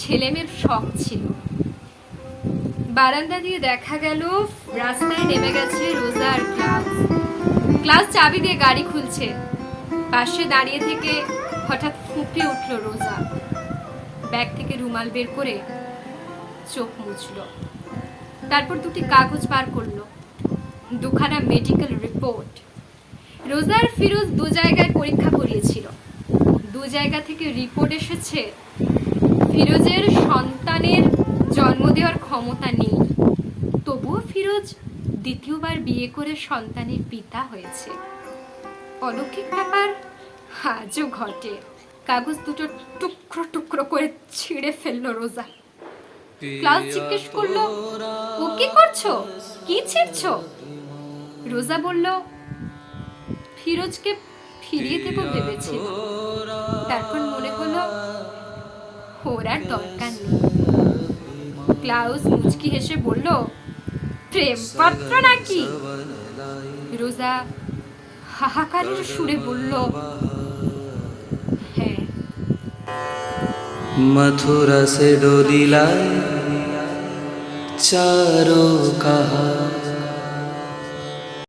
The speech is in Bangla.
ছেলেমেয়ের শখ ছিল। বারান্দা দিয়ে দেখা গেল, রাস্তায় নেমে গেছে রোজা আর ক্লাস। ক্লাস চাবি দিয়ে গাড়ি খুলছে। পাশে দাঁড়িয়ে থেকে হঠাৎ ফুঁপে উঠল রোজা। ব্যাগ থেকে রুমাল বের করে চোখ মুছল। তারপর দুটি কাগজ বার করল। দুখানা মেডিকেল রিপোর্ট রোজার ফিরোজ দু জায়গায় পরীক্ষা করিয়েছিল। দু জায়গা থেকে রিপোর্ট এসেছে ফিরোজের সন্তানের জন্ম দেওয়ার ক্ষমতা নেই। তবুও ফিরোজ দ্বিতীয়বার বিয়ে করে সন্তানের পিতা হয়েছে। অলৌকিক ব্যাপার আজও ঘটে। কাগজ দুটো টুকরো টুকরো করে ছিঁড়ে ফেলল রোজা। ক্লাস জিজ্ঞেস করল, ও কি করছ? কি ছিঁড়ছো? রোজা বলল, ফিরোজকে ফিরিয়ে দেবো ভেবেছিল তারপর মনে হলো ওর আর দরকার নেই ক্লাউস মুচকি হেসে বলল প্রেম পাত্র নাকি রোজা হাহাকারের সুরে বলল হ্যাঁ मथुरा से डोली लाए चारों कहा